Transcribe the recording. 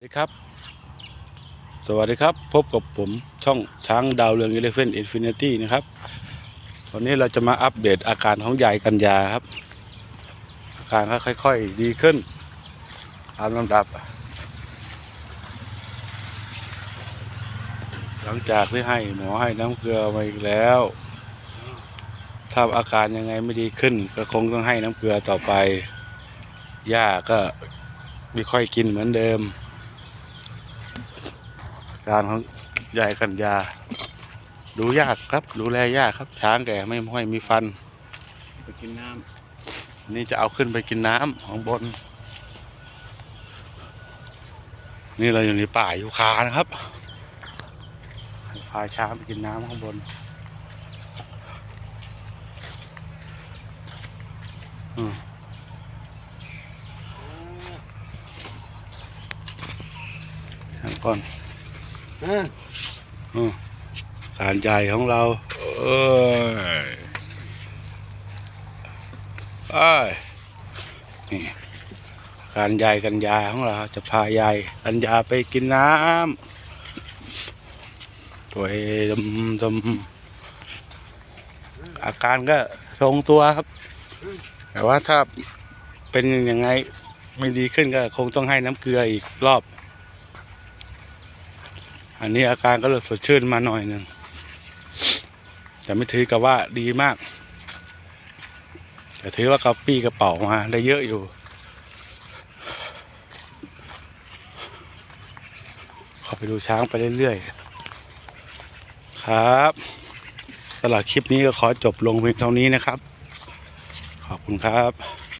สวัสดีครับ สวัสดีครับ พบกับผมช่องช้างดาวเรือง e l e p h a n t Infinity นะครับ วันนี้เราจะมาอัปเดตอาการของยายกัญญาครับ อาการก็ค่อย ๆ ดีขึ้นตามลำดับ หลังจากที่ให้หมอให้น้ำเกลือมาอีกแล้ว ถ้าอาการยังไงไม่ดีขึ้น ก็คงต้องให้น้ำเกลือต่อไปหญ้าก็ไม่ค่อยกินเหมือนเดิม การของยายกัญญา ดูยากครับ ดูแลยากครับ ช้างแก่ไม่ค่อยมีฟัน ไปกินน้นี่จะเอาขึ้นไปกินน้ำของบน นี่เราอยู่ในป่ายูคานะครับพาช้างไปกินน้ำข้างบนอืมทางก่อน อการใหญ่ของเรา เอ้ยเอ้ยนี่การใหญ่กันยาของเราจะพายายกันยาไปกินน้ำตัวเอดมดมอาการก็ทรงตัวครับ แต่ว่าถ้าเป็นยังไงไม่ดีขึ้นก็คงต้องให้น้ำเกลืออีกรอบ อันนี้อาการก็เลยสดชื่นมาหน่อยหนึ่งแต่ไม่ถือกับว่าดีมาก แต่ถือว่ากระปี้กระเป๋ามาได้เยอะอยู่ ขอไปดูช้างไปเรื่อยๆ ครับสำหรับคลิปนี้ก็ขอจบลงเพียงเท่านี้นะครับ ขอบคุณครับ